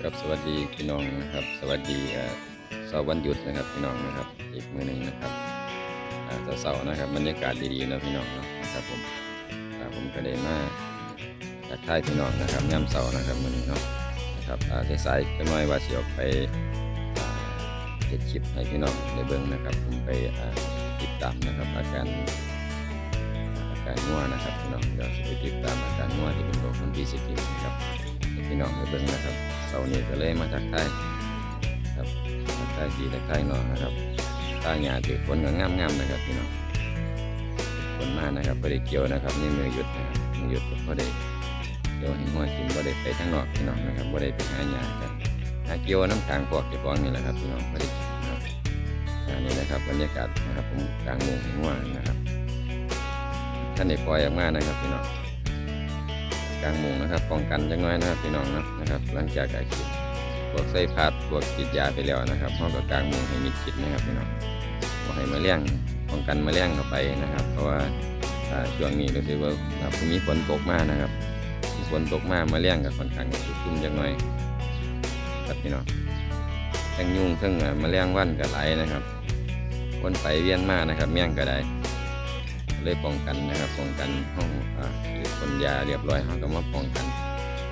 ครับสวัสดีพี่น้องนะครับ สวัสดีเอ่อเสาร์วันหยุดนะครับพี่น้องนะครับ อีกมื้อหนึ่งนะครับอ่าเสาร์นะครับบรรยากาศดีๆนะพี่น้องนะครับผมผมก็ได้มาทักทายพี่น้องนะครับย่ำเสาร์นะครับมื้อนี้เนาะนะครับสายๆก็น้อยว่าสิออกไปเฮ็ดคลิปให้พี่น้องได้เบิ่งนะครับ ผมไปติดตามนะครับอาการอาการง่วนะครับพี่น้องเดี๋ยวสิไปติดตามอาการง่วที่เป็นโรคคนที่สิกินนะครับ พี่น้องไปเบิ่งนะครับเสาร์นี้ก็เลยมาทักทายครับทักทายพี่ทักทายน้องนะครับตาหยาถือฝนก็งามๆนะครับพี่น้องฝนมานะครับบ่ได้เกี่ยวนะครับ นี่มือหยุดนะครับมือหยุดก็บ่ได้เกี่ยวให้หัวกินบ่ได้ไปทางนอกพี่น้องนะครับบ่ได้ไปหาหญ้าครับหาเกี่ยวน้ำทางพวกเจ้าของนี่แหละครับพี่น้องบ่ได้กินะครับอันนี้นะครับบรรยากาศนะครับผมกลางมุงห้หัวนะครับท่านได้ปล่อยออกมานะครับพี่น้อง กลางมุงนะครับป้องกันจังน้อยนะครับพี่น้องนะนะครับ หลังจากการฉีดพวกไส้พาดพวกฉีดยาไปแล้วนะครับห้องกับกลางมุงให้มีฉีดนะครับพี่น้องบ่ให้มาเลี้ยงป้องกันมาเลี้ยงเข้าไปนะครับ เพราะว่าช่วงนี้รู้สึกว่าอ่ามีฝนตกมากนะครับฝนตกมากมาเลี้ยงกับค่อนข้างจะชุ่มจังน้อยครับพี่น้องทั้งยุ่งทั้งมาเลี้ยงวันกับไหลนะครับวนไปเวียนมานะครับเมี่ยงก็ได้ เลยป้องกันนะครับป้องกันห้องอ่าหรือคนยาเรียบร้อยเขาก็มาป้องกัน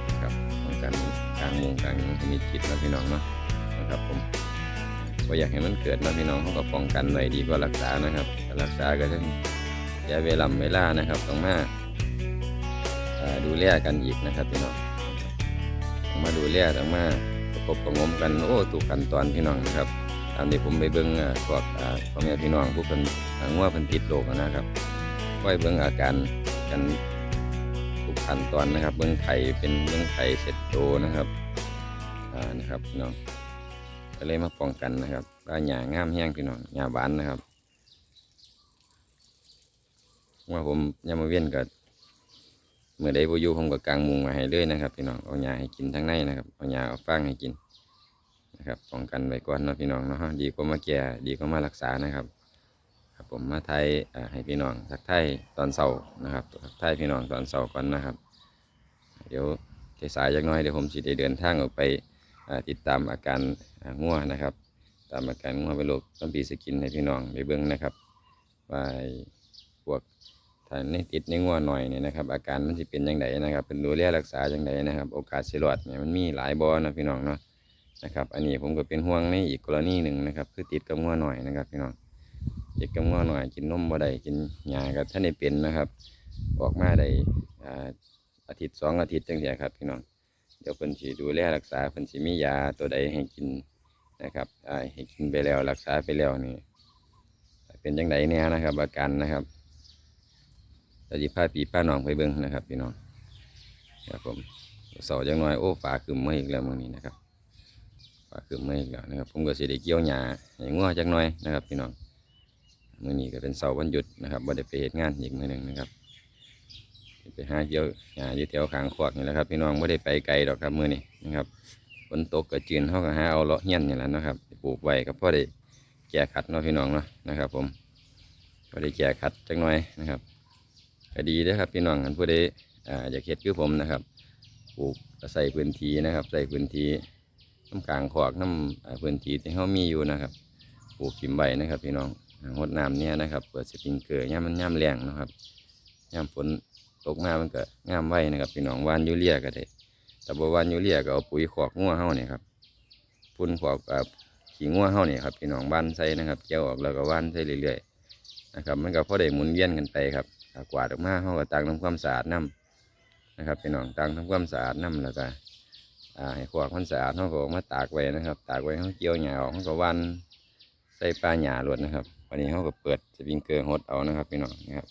นะครับป้องกันกลางมุงกลางยังมีจิตนะพี่น้องเนาะนะครับผมก็อยากให้มันเกิดนะพี่น้องเขาก็ป้องกันไว้ดีกว่ารักษานะครับรักษาก็ต้องยาเวลาเวลานะครับต้องมาดูแลกันอีกนะครับพี่น้องต้องมาดูแลต้องมาประกบประงมกันโอ้ถูกขันตอนพี่น้องนะครับตามที่ผมไปเบิ่งพวกอ่าพ่อแม่พี่น้องผู้คนอ่างัวเพิ่นติดโรคนะครับ ค่อยเบิ่งอาการกันทุกขั้นตอนนะครับ เบิ่งไข่เป็นเบิ่งไข่เสร็จโตนะครับอ่านะครับพี่น้องก็เลยมาป้องกันนะครับว่าหญ้างามแห้งพี่น้องหญ้าหวานนะครับว่าผมยามมาเวียนก็เมื่อใดบ่อยู่ผมก็กางมุงมาให้เลยนะครับ พี่น้องเอาหญ้าให้กินทั้งในนะครับเอาหญ้าเอาฟางให้กินนะครับป้องกันไว้ก่อนนะพี่น้องเนาะดีกว่ามาแก่ดีกว่ามารักษานะครับ ผมมาไทยให้พี่น้องทักไทยตอนเสาร์นะครับทักไทยพี่น้องตอนเสาร์ก่อนนะครับ เดี๋ยวสายจักน้อยเดี๋ยวผมสิได้เดินทางออกไปติดตามอาการอ่าง่วนะครับ ตามอาการง่วเป็นโรคต้นปีสกินให้พี่น้องได้เบิ่งนะครับว่าไอ้พวกถ้าในติดในง่วหน่อยเนี่ยนะครับ อาการมันสิเป็นยังไงนะครับเป็นดูแลรักษาจังไดนะครับ โอกาสสิรอดเนี่ยมันมีหลายบอนะพี่น้องเนาะนะครับ อันนี้ผมก็เป็นห่วงในอีกกรณีหนึ่งนะครับ คือติดกับงัวหน่อยนะครับพี่น้อง ติดกับงัวหน่อยกินนมบ่ได้กินหญ้ากับท่านได้เป็นนะครับออกมาได้อาทิตย์สองอาทิตย์จังเดียครับพี่น้องเดี๋ยวเพิ่นสิดูแลรักษาเพิ่นสิมียาตัวใดให้กินนะครับให้กินไปแล้วรักษาไปแล้วนี่เป็นจังไดเนี่ยนะครับ อาการนะครับเราจะพาปีป้าน้องไปเบิ่งนะครับ พี่น้องครับผมสอจังหน่อยโอ้ฝาขึ้นมาอีกแล้วมื้อนี้นะครับปลาคือไม่อีกแล้วนะครับ ผมก็สิได้เกี่ยวหญ้าให้งัวจักหน่อยนะครับ พี่น้อง มื้อนี้ก็เป็นเสาร์วันหยุดนะครับบ่ได้ไปเฮ็ดงานอีกมือหนึ่งนะครับไปหาเกี่ยวหญ้าอยู่แถวขางขวากนี่แหละครับพี่น้องบ่ได้ไปไกลดอกครับมือนี้นะครับฝนตกก็จืนเฮาก็หาเอาเลาะเฮียนนี่แหละนะครับปลูกไว้ก็พอได้แก้ขัดเนาะพี่น้องเนาะนะครับ ผมพอได้แก้ขัดจักหน่อยนะครับก็ดีเด้อครับพี่น้องอันผู้ใดอ่าอยากเฮ็ดคือผมนะครับปลูกใส่พื้นที่นะครับ ใส่พื้นที่น้ำกลางขอกน้ำพื้นที่ที่เขามีอยู่นะครับ ปลูกขิมใบนะครับ พี่น้อง หดน้ำเนี่ยนะครับ เปิดสปริงเกอร์ย่ามมันย่ามแรงนะครับย่ามฝนตกมามันก็ง่ามไว้นะครับพี่น้องวานยูเรียก็ได้แต่บวานยูเรียก็เอาปุ๋ยขอกงัวเฮาเนี่ยครับพุ่นขอกขี้งัวเฮาเนี่ยครับพี่น้องบ้านใส่นะครับเกี่ยวออกแล้วก็ว่านใส่เรื่อยๆนะครับมันก็พอได้หมุนเวียนกันไปครับกวาดออกมาเฮาก็ตังทำความสะอาดน้ำนะครับพี่น้องตังทำความสะอาดน้ำแล้วก็ให้ขวากมันสะอาดเขาก็เอามาตากไว้นะครับ ตากไว้เขาเกี่ยวหญ้าออกเขาก็วันใส่ปลาหญ้าลวดนะครับ วันนี้เขาก็เปิดสปริงเกอร์ฮดเอานะครับพี่น้องนะครับ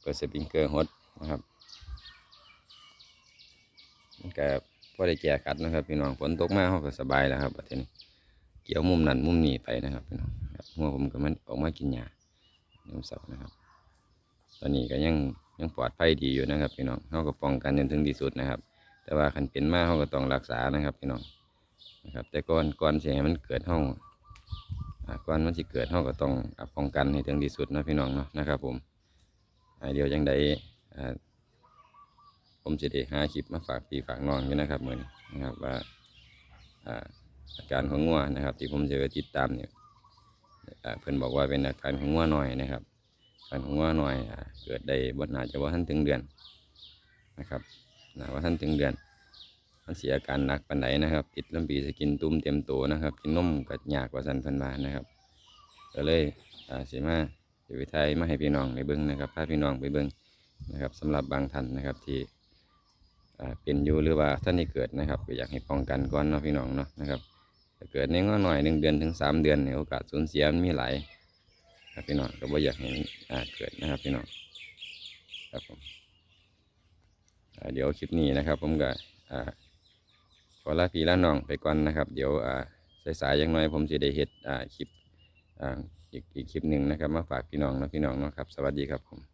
เปิดสปริงเกอร์ฮดนะครับมันก็พอได้แก้ขัดนะครับ พี่น้องฝนตกมาเขาก็สบายแล้วครับประเทศนี้เกี่ยวมุมนั้นมุมนี้ไปนะครับพี่น้องครับหัวผมก็มันออกมากินหญ้าน้ำสาร์นะครับ ตอนนี้ก็ยังยังปลอดภัยดีอยู่นะครับ พี่น้องเขาก็ป้องกันจนถึงที่สุดนะครับ แต่ว่าคันเป็นมาเขาก็ต้องรักษานะครับ พี่น้องนะครับ แต่ก่อนก่อนสิให้มันเกิดห้อง ก่อนมันสิเกิดห้องก็ต้องอป้องกันให้ถึงที่สุดนะพี่น้องเนาะนะครับ ผมอ่าเดี๋ยวยังไดผมจะได้หาคลิปมาฝากพี่ฝากน้องอยู่นะครับเหมือนนะครับว่าอาการของงัวนะครับ ที่ผมจะไปติดตามเนี่ยเพิ่อนบอกว่าเป็นอาการของงัวหน่อยนะครับอาการของงัวหน่อยเกิดได้บนอาจจะว่าท่านถึงเดือนนะครับนะว่าท่านถึงเดือน มันเสียอาการหนักปันไดนะครับติดลำปีสกินตุ่มเต็มตัวนะครับ กินนมกัดยากกว่าสันพันบานนะครับก็เลยอ่าเสียมาเดี๋ยวไปไทยมาให้พี่น้องไปเบิ้งนะครับพาพี่น้องไปเบิ้งนะครับสำหรับบางท่านนะครับที่เป็นอยู่หรือว่าท่านที่เกิดนะครับก็อยากให้ป้องกันก่อนเนาะพี่น้องเนาะนะครับเกิดในง้อหน่อยหนึ่งเดือนถึงสามเดือนเนี่ยโอกาสสูญเสียมันมีหลายครับพี่น้องก็บ่อยากให้เกิดนะครับพี่น้องครับผมเดี๋ยวคลิปนี้นะครับ ผมก็อ่า ขอลาพี่ลาน้องไปก่อนนะครับ เดี๋ยวอ่าสายๆอย่างน้อยผมจะได้เห็ดอ่าคลิปอ่าอีกอีกคลิปหนึ่งนะครับ มาฝากพี่น้องนะพี่น้องนะครับ สวัสดีครับผม